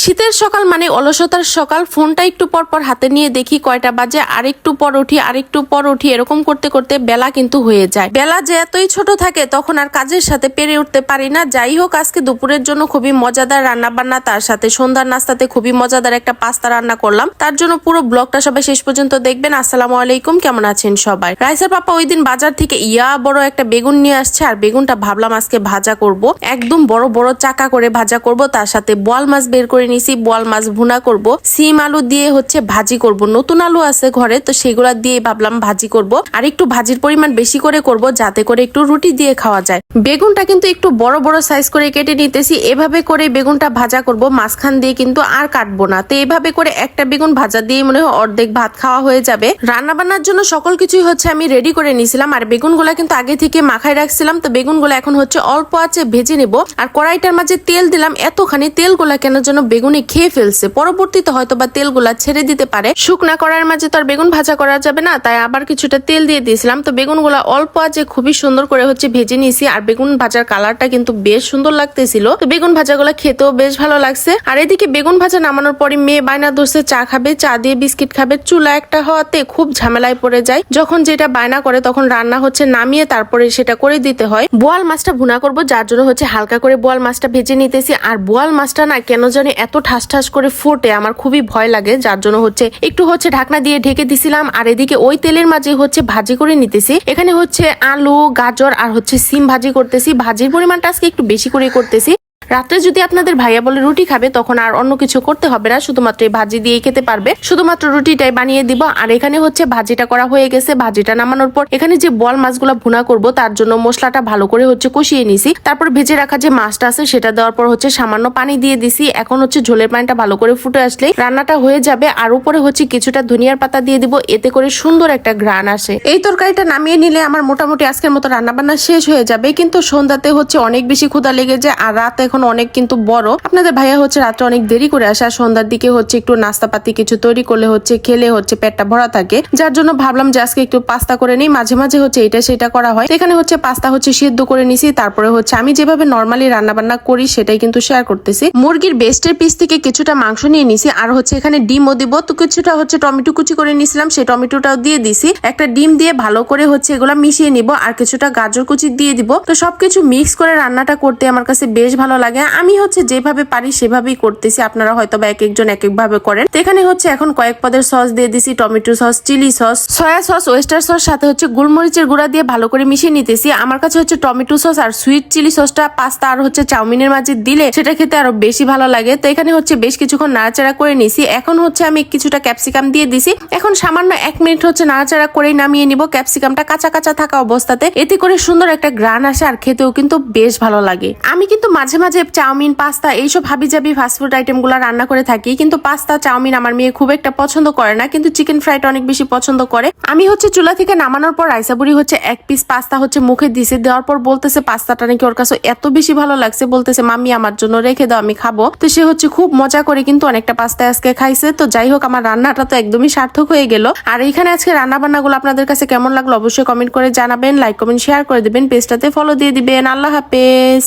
শীতের সকাল মানে অলসতার সকাল। ফোনটা একটু পর পর হাতে নিয়ে দেখি কয়টা বাজে আর একটু পর উঠি আর একটু পর উঠি, এরকম করতে করতে বেলা কিন্তু হয়ে যায়। বেলা যে এতই ছোট থাকে, তখন আর কাজের সাথে পেরে উঠতে পারি না। যাই হোক, আজকে দুপুরের জন্য খুবই মজাদার রান্না বান্না তার সাথে সন্ধ্যার নাস্তাতে খুবই মজাদার একটা পাস্তা রান্না করলাম। তার জন্য পুরো ব্লগটা সবাই শেষ পর্যন্ত দেখবেন। আসসালামু আলাইকুম, কেমন আছেন সবাই? রাইসার পাপা ওই দিন বাজার থেকে ইয়া বড় একটা বেগুন নিয়ে আসছে, আর বেগুনটা ভাবলাম আজকে ভাজা করব। একদম বড় বড় চাকা করে ভাজা করব, তার সাথে বোয়াল মাছ বের করে নিছি, বোয়াল মাছ ভুনা করব। সিম আলু দিয়ে হচ্ছে ভাজি করব। নতুন আলু আছে ঘরে, তো সেগুলা দিয়ে ভাবলাম ভাজি করব। আর একটু ভাজির পরিমাণ বেশি করে করব, যাতে করে একটু রুটি দিয়ে খাওয়া যায়। বেগুনটা কিন্তু একটু বড় বড় সাইজ করে কেটে নিতেছি। এভাবে করে বেগুনটা ভাজা করব। মাঝখান দিয়ে কিন্তু আর কাটবো না। তো এভাবে করে একটা বেগুন ভাজা দিয়ে মনে হয় অর্ধেক ভাত খাওয়া হয়ে যাবে। রান্না বান্নার জন্য সকল কিছুই হচ্ছে আমি রেডি করে নিয়েছিলাম আর বেগুনগুলা কিন্তু আগে থেকে মাখায় রাখছিলাম। তো বেগুনগুলো এখন হচ্ছে অল্প আছে, ভেজে নেব। আর কড়াইটার মাঝে তেল দিলাম। এতখানি তেলগুলা কেন যেন বেগুনে খেয়ে ফেলছে। পরবর্তীতে হয়তো বা তেলগুলা ছেড়ে দিতে পারে। শুকনা করার মাঝে তো আর বেগুন ভাজা করা যাবে না, তাই আবার কিছুটা তেল দিয়ে দিয়েছিলাম। তো বেগুনগুলা অল্প আছে খুবই সুন্দর করে হচ্ছে ভেজে নিয়েছি, আর বেগুন ভাজার কালারটা কিন্তু বেশ সুন্দর লাগতেছিল। তো বেগুন ভাজাগুলা খেতেও বেশ ভালো লাগছে। আর এদিকে বেগুন ভাজা নামানোর পরে মেয়ে বায়না ধরছে, চা খাবে, চা দিয়ে বিস্কিট খাবে। চুলা একটা হওয়াতে খুব ঝামেলায় পড়ে যায়। যখন যেটা বায়না করে তখন রান্না হচ্ছে নামিয়ে তারপরে সেটা করে দিতে হয়। বোয়াল মাছটা ভুনা করব, যার জন্য হচ্ছে হালকা করে বোয়াল মাছটা ভেজে নিতেছি। আর বোয়াল মাছটা না কেন জানি এত ঠাস ঠাস করে ফোটে আমার খুবই ভয় লাগে, যার জন্য হচ্ছে একটু হচ্ছে ঢাকনা দিয়ে ঢেকে দিছিলাম, আর এদিকে ওই তেলের মাঝে হচ্ছে ভাজি করে নিতেছি। এখানে হচ্ছে আলু, গাজর আর হচ্ছে সিম ভাজি করতেছি। ভাজির পরিমাণটা আজকে একটু বেশি করে করতেছি। রাত্রে যদি আপনাদের ভাইয়া বলে রুটি খাবে, তখন আর অন্য কিছু করতে হবে না, শুধুমাত্র এই ভাজি দিয়ে খেতে পারবে। শুধুমাত্র রুটিটাই বানিয়ে দিব। আর এখানে হচ্ছে ভাজিটা করা হয়ে গেছে। ভাজিটা নামানোর পর এখানে যে বল মাছগুলো ভুনা করব, তার জন্য মশলাটা ভালো করে হচ্ছে কষিয়ে নিছি। তারপর ভেজে রাখা যে মাছটা আছে, সেটা দেওয়ার পর হচ্ছে সামান্য পানি দিয়ে দিছি। এখন হচ্ছে ঝোলের পানিটা ভালো করে ফুটে আসলে রান্নাটা হয়ে যাবে। আর উপরে হচ্ছে কিছুটা ধনিয়ার পাতা দিয়ে দিব, এতে করে সুন্দর একটা ঘ্রাণ আসে। এই তরকারিটা নামিয়ে নিলে আমার মোটামুটি আজকের মতো রান্না বান্না শেষ হয়ে যাবে। কিন্তু সন্ধ্যাতে হচ্ছে অনেক বেশি ক্ষুধা লেগে যায়, আর রাত এখন অনেক কিন্তু বড়। আপনাদের ভাইয়া হচ্ছে রাত্রে অনেক দেরি করে আসে আর সন্ধ্যার দিকে হচ্ছে একটু নাস্তাপাতি কিছু তৈরি করলে হচ্ছে খেলে হচ্ছে পেটটা ভরা থাকে। যার জন্য ভাবলাম যে আজকে একটু পাস্তা করে নিই, মাঝে মাঝে হচ্ছে এটা সেটা করা হয়। এখানে হচ্ছে পাস্তা হচ্ছে সিদ্ধ করে নিছি, তারপরে হচ্ছে আমি যেভাবে নর্মালি রান্না বান্না করি সেটাই কিন্তু শেয়ার করতেছি। মুরগির বেস্টের পিস থেকে কিছুটা মাংস নিয়ে নিছি, আর হচ্ছে এখানে ডিমও দিব। তো কিছুটা হচ্ছে টমেটো কুচি করে নিছিলাম, সেই টমেটোটাও দিয়ে দিছি। একটা ডিম দিয়ে ভালো করে হচ্ছে এগুলা মিশিয়ে নিব, আর কিছুটা গাজর কুচি দিয়ে দিব। তো সবকিছু মিক্স করে রান্নাটা করতে আমার কাছে বেশ ভালো লাগে। আমি হচ্ছে যেভাবে পারি সেভাবেই করতেছি। আপনারা হয়তো বা এক একজন এক এক ভাবে করেন এখানে হচ্ছে এখন কয়েক পদের সস দিয়ে দিছি। Tomato sauce, chilli sauce, soya sauce, oyster sauce, সাথে হচ্ছে গোলমরিচের গুঁড়া দিয়ে ভালো করে মিশিয়ে নিতেছি। আমার কাছে হচ্ছে টমেটো সস আর সুইট চিলি সসটা, পাস্তা আর হচ্ছে চাউমিনের মাঝে দিলে সেটা খেতে আরও বেশি ভালো লাগে। তো এখানে হচ্ছে বেশ কিছুক্ষণ নাড়াচাড়া করে নিছি। এখন হচ্ছে আমি কিছুটা ক্যাপসিকাম দিয়ে দিছি। এখন সামান্য এক মিনিট হচ্ছে নাড়াচাড়া করেই নামিয়ে নিব। ক্যাপসিকামটা কাঁচা কাঁচা থাকা অবস্থাতে। এতে করে সুন্দর একটা গ্রান আসে আর খেতেও কিন্তু বেশ ভালো লাগে। আমি কিন্তু মাঝে মাঝে চাউমিন, পাস্তা এইসব হাবিজাবি ফাস্টফুড আইটেমগুলো রান্না করে থাকি, কিন্তু পাস্তা, চাউমিন আমার মেয়ে খুব একটা পছন্দ করে না, কিন্তু চিকেন ফ্রাইটা অনেক বেশি পছন্দ করে। আমি হচ্ছে চুলা থেকে নামানোর পর রাইসাবুড়ি হচ্ছে এক পিস পাস্তা হচ্ছে মুখে দিছে, দেওয়ার পর বলতেছে, পাস্তাটা নাকি ওর কাছে এত বেশি ভালো লাগছে। বলতেছে মামি আমার জন্য রেখে দাও, আমি খাব। তো সে হচ্ছে খুব মজা করে কিন্তু অনেকটা পাস্তা আজকে খাইছে। তো যাই হোক, আমার রান্নাটা তো একদমই সার্থক হয়ে গেল। আর এখানে আজকে রান্না বান্নাগুলো আপনাদের কাছে কেমন লাগল অবশ্যই কমেন্ট করে জানাবেন, লাইক, কমেন্ট, শেয়ার করে দিবেন, পেজটাতে ফলো দিয়ে দিবেন। আল্লাহ হাফেজ।